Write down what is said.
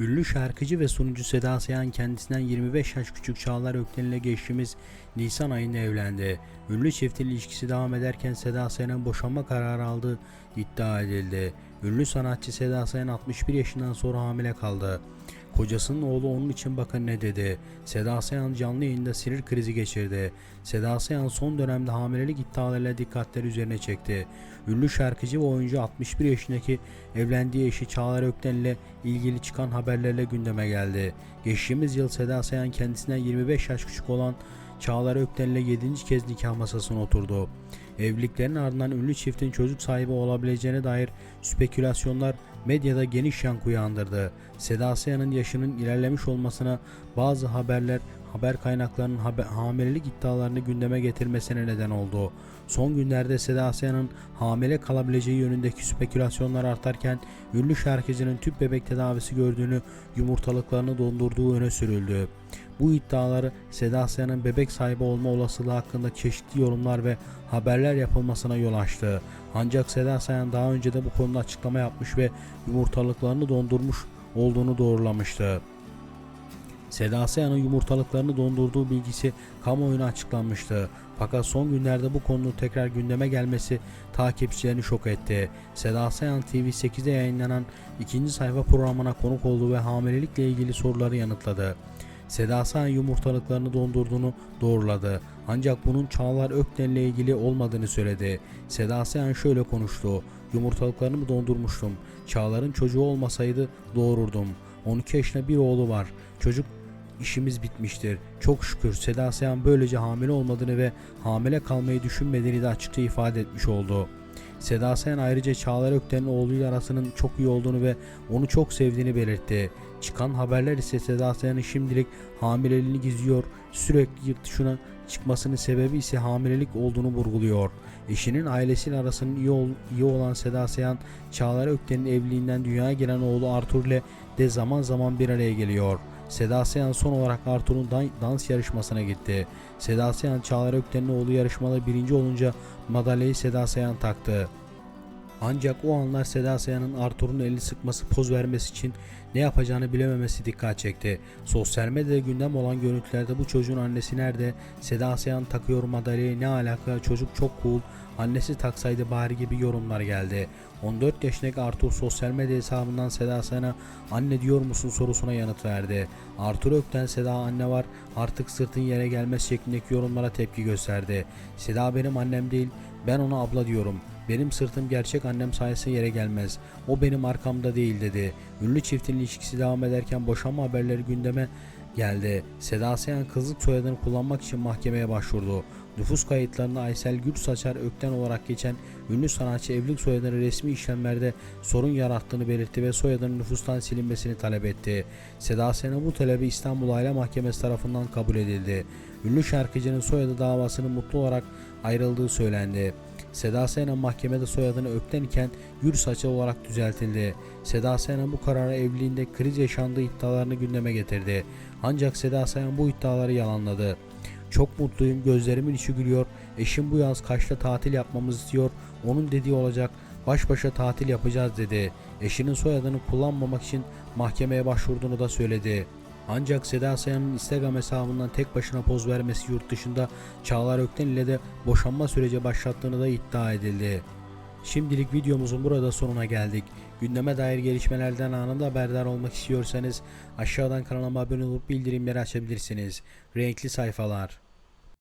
Ünlü şarkıcı ve sunucu Seda Sayan kendisinden 25 yaş küçük Çağlar Ökten ile geçtiğimiz Nisan ayında evlendi. Ünlü çiftin ilişkisi devam ederken Seda Sayan'ın boşanma kararı aldığı iddia edildi. Ünlü sanatçı Seda Sayan 61 yaşından sonra hamile kaldı. Kocasının oğlu onun için bakın ne dedi. Seda Sayan canlı yayında sinir krizi geçirdi. Seda Sayan son dönemde hamilelik iddialarıyla dikkatleri üzerine çekti. Ünlü şarkıcı ve oyuncu 61 yaşındaki evlendiği eşi Çağlar Ökten ile ilgili çıkan haberlerle gündeme geldi. Geçtiğimiz yıl Seda Sayan kendisinden 25 yaş küçük olan Çağlar Ökten ile 7. kez nikah masasına oturdu. Evliliklerin ardından ünlü çiftin çocuk sahibi olabileceğine dair spekülasyonlar medyada geniş yankı uyandırdı. Seda Sayan'ın yaşının ilerlemiş olmasına bazı haberler haber kaynaklarının haber, hamilelik iddialarını gündeme getirmesine neden oldu. Son günlerde Seda Sayan'ın hamile kalabileceği yönündeki spekülasyonlar artarken ünlü şarkıcının tüp bebek tedavisi gördüğünü yumurtalıklarını dondurduğu öne sürüldü. Bu iddiaları Seda Sayan'ın bebek sahibi olma olasılığı hakkında çeşitli yorumlar ve haberler yapılmasına yol açtı. Ancak Seda Sayan daha önce de bu konuda açıklama yapmış ve yumurtalıklarını dondurmuş olduğunu doğrulamıştı. Seda Sayan'ın yumurtalıklarını dondurduğu bilgisi kamuoyuna açıklanmıştı. Fakat son günlerde bu konunun tekrar gündeme gelmesi takipçilerini şok etti. Seda Sayan TV8'de yayınlanan ikinci sayfa programına konuk oldu ve hamilelikle ilgili soruları yanıtladı. Seda Sayan yumurtalıklarını dondurduğunu doğruladı. Ancak bunun Çağlar Ökten'le ilgili olmadığını söyledi. Seda Sayan şöyle konuştu. Yumurtalıklarımı dondurmuştum. Çağlar'ın çocuğu olmasaydı doğururdum. 12 yaşında bir oğlu var. Çocuk işimiz bitmiştir. Çok şükür Seda Sayan böylece hamile olmadığını ve hamile kalmayı düşünmediğini de açıkça ifade etmiş oldu. Seda Sayan ayrıca Çağlar Ökten'in oğluyla arasının çok iyi olduğunu ve onu çok sevdiğini belirtti. Çıkan haberler ise Seda Sayan'ın şimdilik hamileliğini gizliyor, sürekli yurt dışına çıkmasının sebebi ise hamilelik olduğunu vurguluyor. Eşinin ailesiyle arasının iyi, ol- iyi olan Seda Sayan, Çağlar Ökten'in evliliğinden dünyaya gelen oğlu Arthur ile de zaman zaman bir araya geliyor. Seda Sayan son olarak Arthur'un dan- dans yarışmasına gitti. Seda Sayan Çağlar Ökten'in oğlu yarışmada birinci olunca madalyayı Seda Sayan taktı. Ancak o anlar Seda Sayan'ın Arthur'un elini sıkması poz vermesi için ne yapacağını bilememesi dikkat çekti. Sosyal medyada gündem olan görüntülerde bu çocuğun annesi nerede? Seda Sayan takıyor madalyayı ne alaka çocuk çok cool annesi taksaydı bari gibi yorumlar geldi. 14 yaşındaki Arthur sosyal medya hesabından Seda Sayan'a anne diyor musun sorusuna yanıt verdi. Arthur Ökten Seda anne var artık sırtın yere gelmez şeklindeki yorumlara tepki gösterdi. Seda benim annem değil ben ona abla diyorum. Benim sırtım gerçek annem sayesinde yere gelmez. O benim arkamda değil dedi. Ünlü çiftin ilişkisi devam ederken boşanma haberleri gündeme geldi. Seda Sayan kızlık soyadını kullanmak için mahkemeye başvurdu. Nüfus kayıtlarında Aysel Gülsaçar Ökten olarak geçen ünlü sanatçı evlilik soyadını resmi işlemlerde sorun yarattığını belirtti ve soyadının nüfustan silinmesini talep etti. Seda Sayan'ın bu talebi İstanbul Aile Mahkemesi tarafından kabul edildi. Ünlü şarkıcının soyadı davasının mutlu olarak ayrıldığı söylendi. Seda Sayan'ın mahkemede soyadını Ökten iken Gürsaç'a olarak düzeltildi. Seda Sayan'ın bu kararı evliliğinde kriz yaşandığı iddialarını gündeme getirdi. Ancak Seda Sayan bu iddiaları yalanladı. Çok mutluyum, gözlerimin içi gülüyor. Eşim bu yaz Kaş'ta tatil yapmamızı istiyor. Onun dediği olacak. Baş başa tatil yapacağız dedi. Eşinin soyadını kullanmamak için mahkemeye başvurduğunu da söyledi. Ancak Seda Sayan'ın Instagram hesabından tek başına poz vermesi yurt dışında Çağlar Ökten ile de boşanma süreci başlattığını da iddia edildi. Şimdilik videomuzun burada sonuna geldik. Gündeme dair gelişmelerden anında haberdar olmak istiyorsanız aşağıdan kanalıma abone olup bildirimleri açabilirsiniz. Renkli sayfalar.